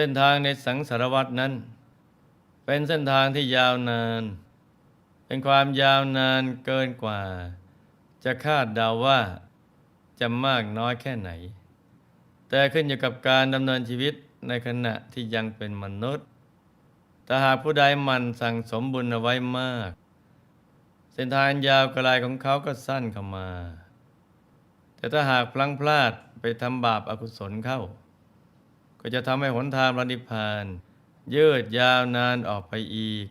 ส้นทางในสังสารวัตนั้น เป็นเส้นทางที่ยาวนาน เป็นความยาวนานเกินกว่า จะคาดเดาว่าจะมากน้อยแค่ไหน แต่ขึ้นอยู่กับการดำเนินชีวิตในขณะที่ยังเป็นมนุษย์ถ้าหากผู้ใดมันสั่งสมบุญเอาไว้มาก เส้นทางยาวไกลของเขาก็สั้นเข้ามา แต่ถ้าหากพลั้งพลาดไปทำบาปอากุศลเข้า ก็จะทำให้หนทางพระนิพพาน ยืดยาวนานออกไปอีก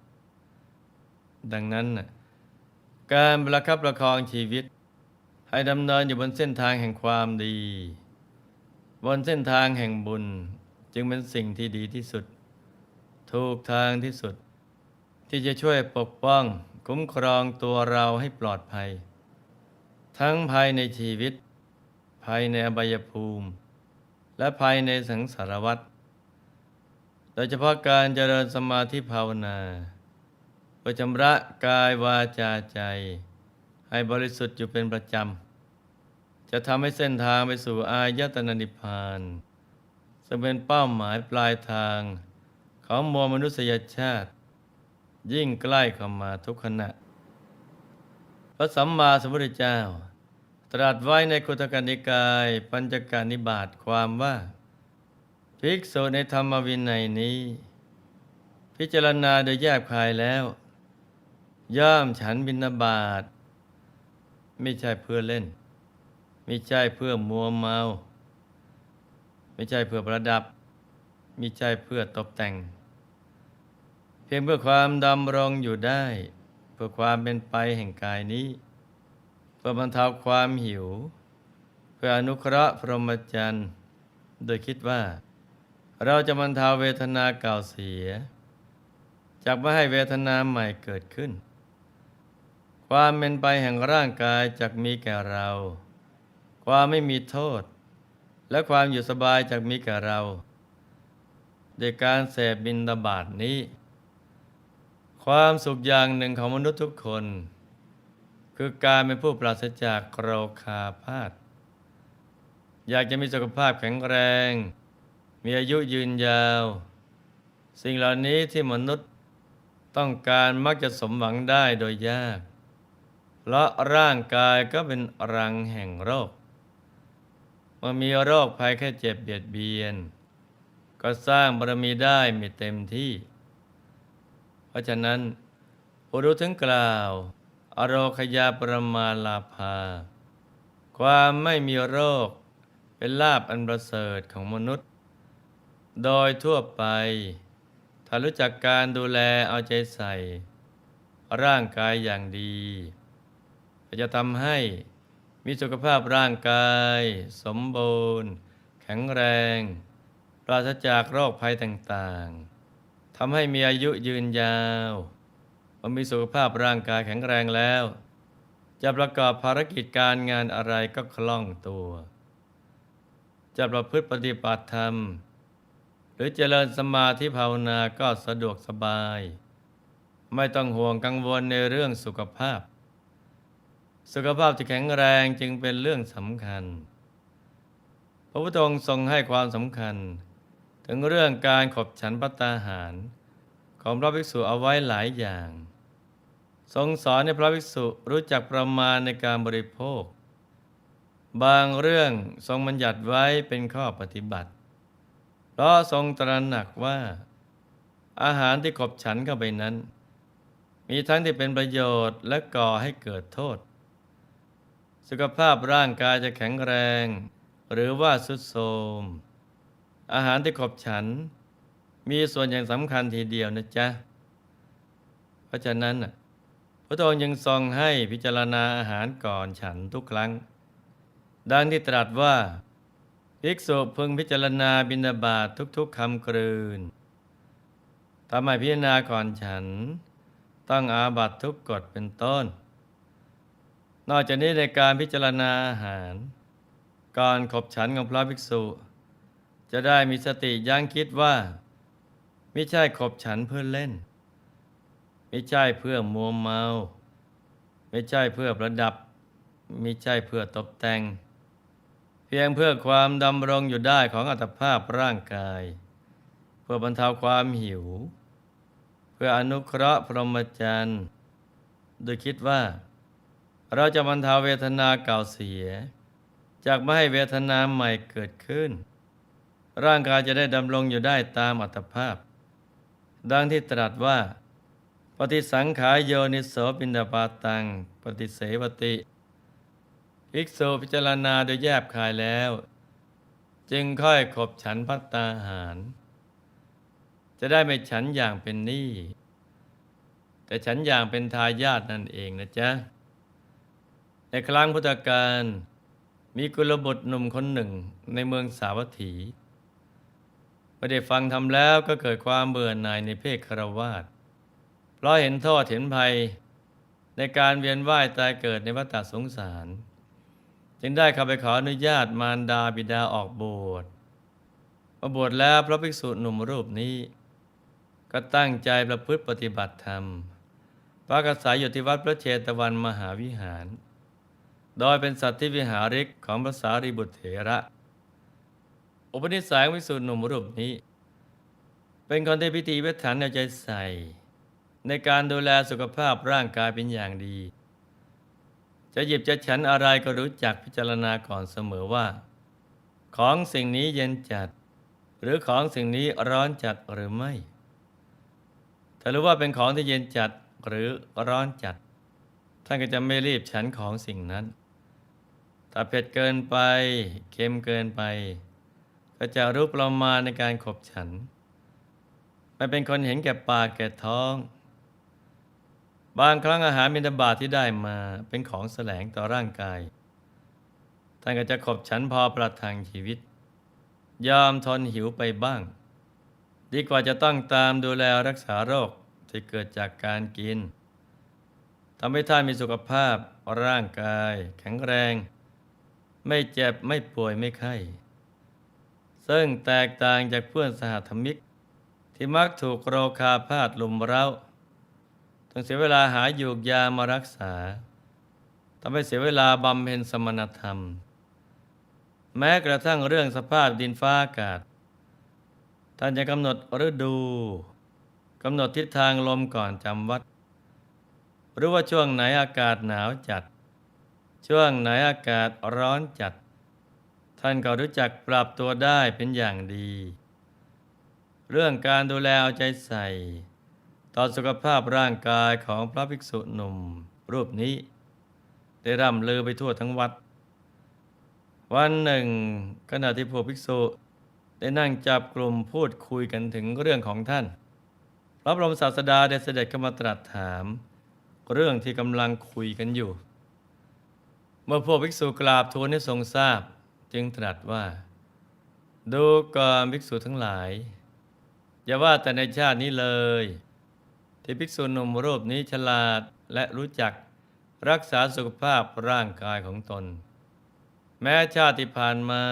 ดังนั้น การประคับประคองชีวิต ให้ดำเนินอยู่บนเส้นทางแห่งความดี บนเส้นทางแห่งบุญจึงเป็นสิ่งที่ดีที่สุด ถูกทางที่สุด ที่จะช่วยปกป้องคุ้มครองตัวเราให้ปลอดภัย ทั้งภายในชีวิต ภายในอบายภูมิ และภายในสังสารวัฏโดยเฉพาะการเจริญสมาธิภาวนาเพื่อชำระกายวาจาใจ ให้บริสุทธิ์อยู่เป็นประจำ จะทำให้เส้นทางไปสู่อายตนะนิพพาน ซึ่งเป็นเป้าหมายปลายทางของมวลมนุษยชาติ ยิ่งใกล้เข้ามาทุกขณะ พระสัมมาสัมพุทธเจ้า ตรัสไว้ในกุตกนิกาย ปัญจการนิบาตความว่า ภิกษุในธรรมวินัยนี้ พิจารณาโดยแยบคายแล้ว ย่อมฉันบินาบาตไม่ใช่เพื่อเล่น ไม่ใช่เพื่อมัวเมา ไม่ใช่เพื่อประดับ ไม่ใช่เพื่อตกแต่ง เพียงเพื่อความดำรงอยู่ได้ เพื่อความเป็นไปแห่งกายนี้ เพื่อบรรเทาความหิว เพื่ออนุเคราะห์พรหมจรรย์ โดยคิดว่า เราจะบรรเทาเวทนาเก่าเสียจากไม่ให้เวทนาใหม่เกิดขึ้น ความเป็นไปแห่งร่างกายจะมีแก่เรา ความไม่มีโทษ และความอยู่สบายจะมีแก่เราโดยการเสพบินตบาทนี้ ความสุขอย่างหนึ่งของมนุษย์ทุกคน คือการเป็นผู้ปราศจากโรคาพาธอยากจะมีสุขภาพแข็งแรง มีอายุยืนยาว สิ่งเหล่านี้ที่มนุษย์ต้องการมักจะสมหวังได้โดยยาก เพราะร่างกายก็เป็นรังแห่งโรค เมื่อมีโรคภัยแค่เจ็บเบียดเบียน ก็สร้างบารมีได้ไม่เต็มที่ เพราะฉะนั้นผู้รู้ถึงกล่าว อโรคยาประมาลาภา ความไม่มีโรคเป็นลาบอันประเสริฐของมนุษย์ โดยทั่วไป ถ้ารู้จักการดูแลเอาใจใส่ ร่างกายอย่างดีจะทำให้มีสุขภาพร่างกาย สมบูรณ์ แข็งแรง ปราศจากโรคภัยต่างๆทำให้มีอายุยืนยาว เมื่อมีสุขภาพร่างกายแข็งแรงแล้ว จะประกอบภารกิจการงานอะไรก็คล่องตัว จะประพฤติปฏิบัติธรรม หรือเจริญสมาธิภาวนาก็สะดวกสบาย ไม่ต้องห่วงกังวลในเรื่องสุขภาพ สุขภาพที่แข็งแรงจึงเป็นเรื่องสำคัญ พระพุทธองค์ทรงให้ความสำคัญ ถึงเรื่องการขบฉันพัตตาหาร ของพระภิกษุเอาไว้หลายอย่าง ทรงสอนให้พระภิกษุรู้จักประมาณในการบริโภค บางเรื่องทรงบัญญัติไว้เป็นข้อปฏิบัติ เพราะทรงตระหนักว่า อาหารที่ขบฉันเข้าไปนั้น มีทั้งที่เป็นประโยชน์และก่อให้เกิดโทษ สุขภาพร่างกายจะแข็งแรง หรือว่าสุดโทมอาหารที่ขบฉัน มีส่วนอย่างสำคัญทีเดียวนะจ๊ะ เพราะฉะนั้นน่ะ พระองค์ยังทรงให้พิจารณาอาหารก่อนฉันทุกครั้ง ดังที่ตรัสว่าภิกษุพึงพิจารณาบิณฑบาตทุกๆคำกลืนทำให้พิจารณาก่อนฉัน ต้องอาบัตทุกกฎเป็นต้น นอกจากนี้ในการพิจารณาอาหาร ก่อนขบฉันของพระภิกษุ จะได้มีสติยั้งคิดว่า ไม่ใช่ขบฉันเพื่อเล่น ไม่ใช่เพื่อมัวเมา ไม่ใช่เพื่อประดับ ไม่ใช่เพื่อตกแต่ง เพียงเพื่อความดำรงอยู่ได้ของอัตภาพร่างกาย เพื่อบรรเทาความหิว เพื่ออนุเคราะห์พรหมจรรย์ โดยคิดว่า เราจะบรรเทาเวทนาเก่าเสีย จากไม่ให้เวทนาใหม่เกิดขึ้น ร่างกายจะได้ดำรงอยู่ได้ตามอัตภาพ ดังที่ตรัสว่า ปฏิสังขายโยนิโสปินดาปาตัง ปฏิเสวติภิกษุพิจารณาโดยแยบคายแล้ว จึงค่อยขบฉันพัตตาหาร จะได้ไม่ฉันอย่างเป็นหนี้แต่ฉันอย่างเป็นทายาทนั่นเองนะจ๊ะ ในครั้งพุทธกาลมีกุลบุตรหนุ่มคนหนึ่งในเมืองสาวัตถีไม่ได้ฟังทำแล้วก็เกิดความเบื่อหน่ายในเพศคารวาส เพราะเห็นโทษเห็นภัยในการเวียนว่ายตายเกิดในวัฏสงสาร จึงได้เข้าไปขออนุญาตมารดาบิดาออกบวชมาบวชแล้วพระภิกษุหนุ่มรูปนี้ ก็ตั้งใจประพฤติปฏิบัติธรรมพักอาศัยอยู่ที่วัดพระเชตวันมหาวิหาร โดยเป็นสัตว์ที่วิหาริกของพระสารีบุตรเถระ อุปนิสัยของภิกษุหนุ่มรูปนี้ เป็นคนที่พิธีพิถันเอาใจใส่ ในการดูแลสุขภาพร่างกายเป็นอย่างดี จะหยิบจะฉันอะไรก็รู้จักพิจารณาก่อนเสมอว่า ของสิ่งนี้เย็นจัด หรือของสิ่งนี้ร้อนจัดหรือไม่ถ้ารู้ว่าเป็นของที่เย็นจัดหรือร้อนจัด ท่านก็จะไม่รีบฉันของสิ่งนั้น ถ้าเผ็ดเกินไป เค็มเกินไป ก็จะรู้ประมาณในการขบฉัน ไม่เป็นคนเห็นแก่ปากแก่ท้อง บางครั้งอาหารมินบาตที่ได้มาเป็นของแสลงต่อร่างกาย ท่านก็จะขบฉันพอประทังชีวิต ยอมทนหิวไปบ้าง ดีกว่าจะต้องตามดูแลรักษาโรคที่เกิดจากการกินทำให้ท่านมีสุขภาพร่างกาย แข็งแรง ไม่เจ็บไม่ป่วยไม่ไข้ซึ่งแตกต่างจากเพื่อนสหธรรมิก ที่มักถูกโรคาพาธลุมเร้า ต้องเสียเวลาหาหยูกยามารักษาทำให้เสียเวลาบำเพ็ญสมณธรรม แม้กระทั่งเรื่องสภาพดินฟ้าอากาศ ท่านจะกำหนดฤดูกำหนดทิศทางลมก่อนจำวัด หรือว่าช่วงไหนอากาศหนาวจัด ช่วงไหนอากาศร้อนจัด ท่านก็รู้จักปรับตัวได้เป็นอย่างดี เรื่องการดูแลเอาใจใส่ ต่อสุขภาพร่างกายของพระภิกษุหนุ่ม รูปนี้ ได้ร่ำลือไปทั่วทั้งวัด วันหนึ่งขณะที่พวกภิกษุ ได้นั่งจับกลุ่มพูดคุยกันถึงเรื่องของท่าน พระบรมศาสดาได้เสด็จเข้ามาตรัสถาม เรื่องที่กำลังคุยกันอยู่ เมื่อพวกภิกษุกราบทูลให้ทรงทราบ จึงตรัสว่า ดูก่อนภิกษุทั้งหลาย อย่าว่าแต่ในชาตินี้เลย ที่ภิกษุหนุ่มรูปนี้ฉลาดและรู้จักรักษาสุขภาพร่างกายของตน แม้ชาติที่ผ่านมา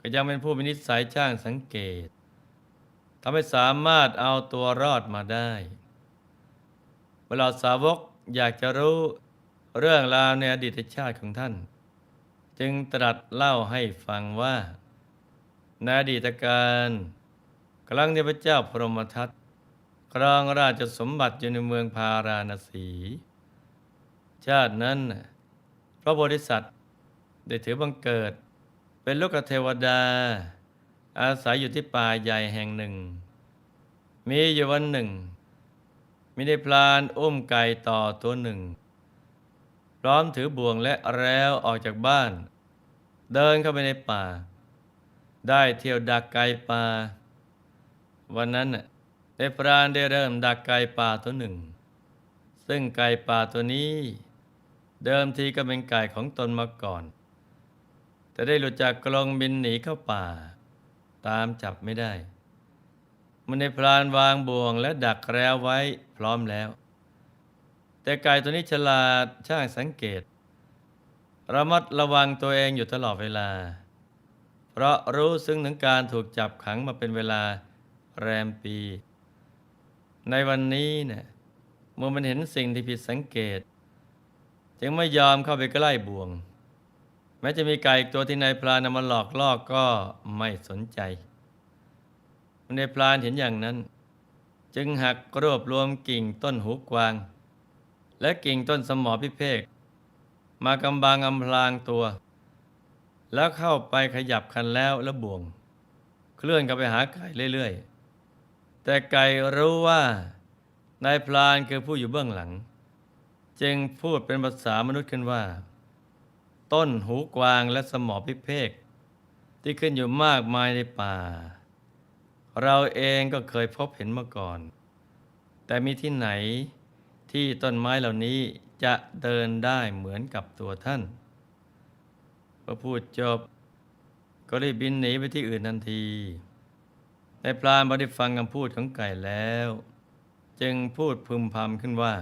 ก็ยังเป็นผู้มีนิสัยช่างสังเกตทำให้สามารถเอาตัวรอดมาได้ เวลาสาวกอยากจะรู้เรื่องราวในอดีตชาติของท่าน จึงตรัสเล่าให้ฟังว่าในอดีตการ ครั้งที่พระเจ้าพรหมทัต ครองราชสมบัติอยู่ในเมืองพาราณสี ชาตินั้น พระโพธิสัตว์ได้ถือบังเกิด เป็นลูกเทวดา อาศัยอยู่ที่ป่าใหญ่แห่งหนึ่ง มีอยู่วันหนึ่ง มีได้พลานอุ้มไก่ต่อตัวหนึ่ง พร้อมถือบ่วงและแล้วออกจากบ้าน เดินเข้าไปในป่า ได้เที่ยวดักไก่ป่า วันนั้นน่ะ ได้พรานได้เริ่มดักไก่ป่าตัวหนึ่ง ซึ่งไก่ป่าตัวนี้ เดิมทีก็เป็นไก่ของตนมาก่อน แต่ได้หลุดจากกรงบินหนีเข้าป่า ตามจับไม่ได้ มันในพรานวางบ่วงและดักแล้วไว้พร้อมแล้ว แต่ไก่ตัวนี้ฉลาดช่างสังเกต ระมัดระวังตัวเองอยู่ตลอดเวลา เพราะรู้ซึ้งถึงการถูกจับขังมาเป็นเวลาแรมปี ในวันนี้เนี่ยเมื่อมันเห็นสิ่งที่ผิดสังเกต จึงไม่ยอมเข้าไปใกล้บ่วง แม้จะมีไก่อีกตัวที่นายพรานนำมาหลอกล่อก็ไม่สนใจนในพลานเห็นอย่างนั้น จึงหักรวบรวมกิ่งต้นหูกวาง และกิ่งต้นสมอพิเภกมากำบังอำพรางตัว แล้วเข้าไปขยับคันแล้วและบ่วง เคลื่อนเข้าไปหาไก่เรื่อยๆ แต่ไก่รู้ว่านายพลานคือผู้อยู่เบื้องหลัง จึงพูดเป็นภาษามนุษย์ขึ้นว่า ต้นหูกวางและสมอพิเภกที่ขึ้นอยู่มากมายในป่า เราเองก็เคยพบเห็นมาก่อน แต่มีที่ไหนที่ต้นไม้เหล่านี้จะเดินได้เหมือนกับตัวท่านพอพูดจบก็รีบบินหนีไปที่อื่นทันที ในพรานพอได้ฟังคำพูดของไก่แล้ว จึงพูดพึมพำขึ้นว่า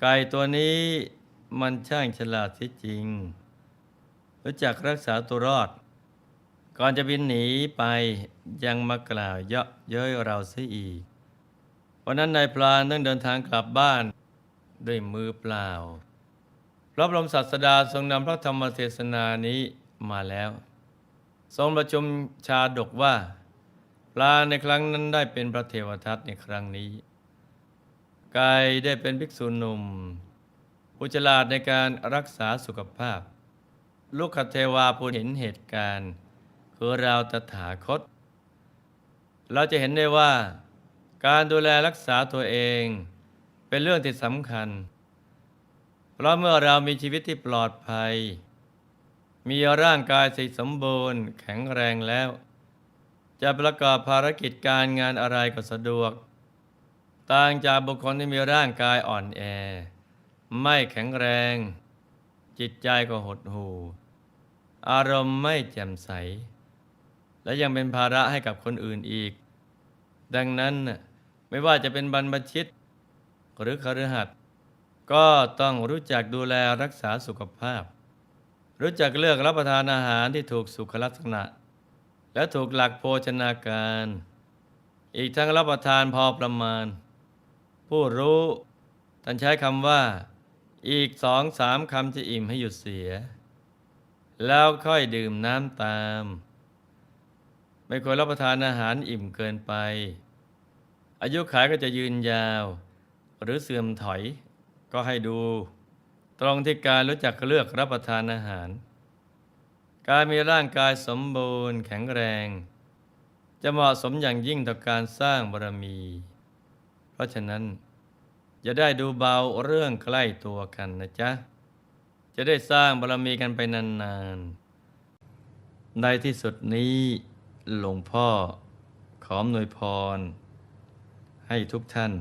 ไก่ตัวนี้มันช่างฉลาดที่จริง รู้จักรักษาตัวรอด ก่อนจะบินหนีไปยังมากล่าวเยาะเย้ยเราเสียอีก วันนั้นนายพลานต้องเดินทางกลับบ้าน ด้วยมือเปล่า พระบรมศาสดาทรงนำพระธรรมเทศนานี้มาแล้ว ทรงประชุมชาดกว่า ปลาในครั้งนั้นได้เป็นพระเทวทัตในครั้งนี้กายได้เป็นภิกษุหนุ่มผู้ฉลาดในการรักษาสุขภาพ ลูกคเทวาผู้เห็นเหตุการณ์ คือเราตถาคต เราจะเห็นได้ว่า การดูแลรักษาตัวเองเป็นเรื่องที่สำคัญ เพราะเมื่อเรามีชีวิตที่ปลอดภัย มีร่างกายสิสมบูรณ์แข็งแรงแล้ว จะประกอบภารกิจการงานอะไรก็สะดวก ต่างจากบุคคลที่มีร่างกายอ่อนแอ ไม่แข็งแรง จิตใจก็หดหู่ อารมณ์ไม่แจ่มใส และยังเป็นภาระให้กับคนอื่นอีก ดังนั้นไม่ว่าจะเป็นบรรพชิต หรือคฤหัสถ์ก็ต้องรู้จักดูแลรักษาสุขภาพ รู้จักเลือกรับประทานอาหารที่ถูกสุขลักษณะ และถูกหลักโภชนาการ อีกทั้งรับประทานพอประมาณ ผู้รู้ท่านใช้คำว่า อีกสองสามคำจะอิ่มให้หยุดเสีย แล้วค่อยดื่มน้ำตาม ไม่ควรรับประทานอาหารอิ่มเกินไป อายุขายก็จะยืนยาว หรือเสื่อมถอยก็ให้ดู ตรงที่การรู้จักเลือกรับประทานอาหาร การมีร่างกายสมบูรณ์แข็งแรง จะเหมาะสมอย่างยิ่งต่อการสร้างบารมี เพราะฉะนั้นอย่าได้ดูเบาเรื่องใกล้ตัวกันนะจ๊ะ จะได้สร้างบารมีกันไปนานๆ ในที่สุดนี้หลวงพ่อขออำนวยพร ให้ทุกท่าน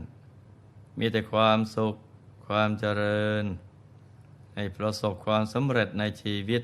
มีแต่ความสุข ความเจริญ ให้ประสบความสำเร็จในชีวิต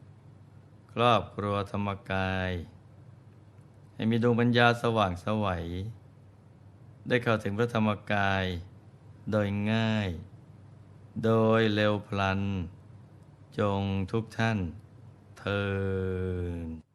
ครอบครัวธรรมกาย ให้มีดวงปัญญาสว่างสวัย ได้เข้าถึงพระธรรมกาย โดยง่าย โดยเร็วพลัน จงทุกท่านเทิน